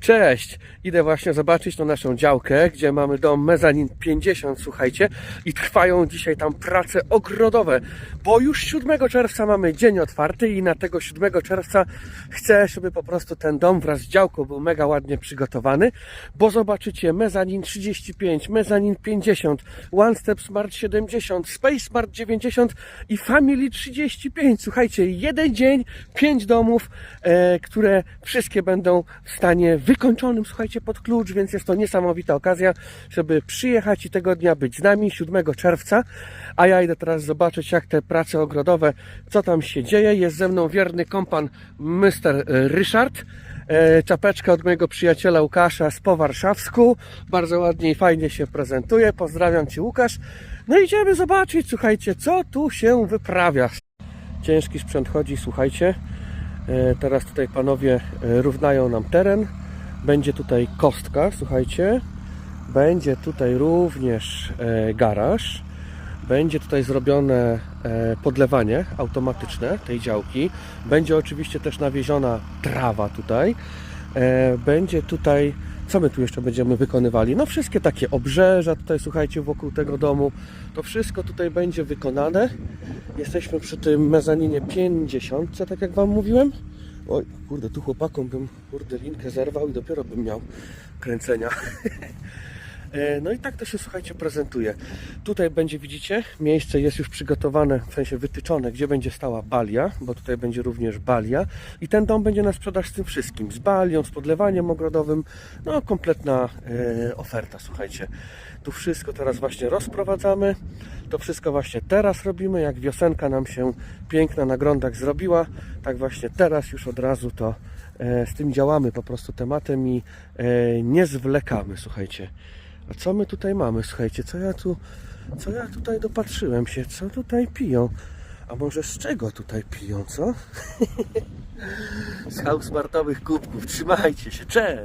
Cześć! Idę właśnie zobaczyć tą naszą działkę, gdzie mamy dom mezanin 50, słuchajcie, i trwają dzisiaj tam prace ogrodowe, bo już 7 czerwca mamy dzień otwarty i na tego 7 czerwca chcę, żeby po prostu ten dom wraz z działką był mega ładnie przygotowany, bo zobaczycie mezanin 35, mezanin 50, One Step Smart 70, Space Smart 90 i Family 35. Słuchajcie, jeden dzień, pięć domów, e, które wszystkie będą w stanie wykończonym, słuchajcie, pod klucz, więc jest to niesamowita okazja, żeby przyjechać i tego dnia być z nami 7 czerwca. A ja idę teraz zobaczyć, jak te prace ogrodowe, co tam się dzieje. Jest ze mną wierny kompan Mr. Ryszard. E, czapeczka od mojego przyjaciela Łukasza z po warszawsku. Bardzo ładnie i fajnie się prezentuje. Pozdrawiam Cię Łukasz. No idziemy zobaczyć, słuchajcie, co tu się wyprawia. Ciężki sprzęt chodzi, słuchajcie. E, Teraz tutaj panowie e, równają nam teren. Będzie tutaj kostka, słuchajcie. Będzie tutaj również e, garaż. Będzie tutaj zrobione e, podlewanie automatyczne tej działki. Będzie oczywiście też nawieziona trawa tutaj. E, Będzie tutaj, co my tu jeszcze będziemy wykonywali? No wszystkie takie obrzeża tutaj, słuchajcie, wokół tego domu. To wszystko tutaj będzie wykonane. Jesteśmy przy tym mezaninie 50, tak jak Wam mówiłem. Oj, kurde, tu chłopakom bym, kurde, linkę zerwał i dopiero bym miał kręcenia. E, No i tak to się, słuchajcie, prezentuje. Tutaj będzie, widzicie, miejsce jest już przygotowane, w sensie wytyczone, gdzie będzie stała balia, bo tutaj będzie również balia i ten dom będzie na sprzedaż z tym wszystkim, z balią, z podlewaniem ogrodowym, no kompletna e, oferta, słuchajcie. Tu wszystko teraz właśnie rozprowadzamy, to wszystko właśnie teraz robimy, jak wiosenka nam się piękna na grondach zrobiła, tak właśnie teraz już od razu to e, z tym działamy po prostu tematem i e, nie zwlekamy, słuchajcie. A co my tutaj mamy? Słuchajcie, co ja tu, co ja tutaj dopatrzyłem się? Co tutaj piją? A może z czego tutaj piją, co? z hausmartowych kubków. Trzymajcie się, cześć!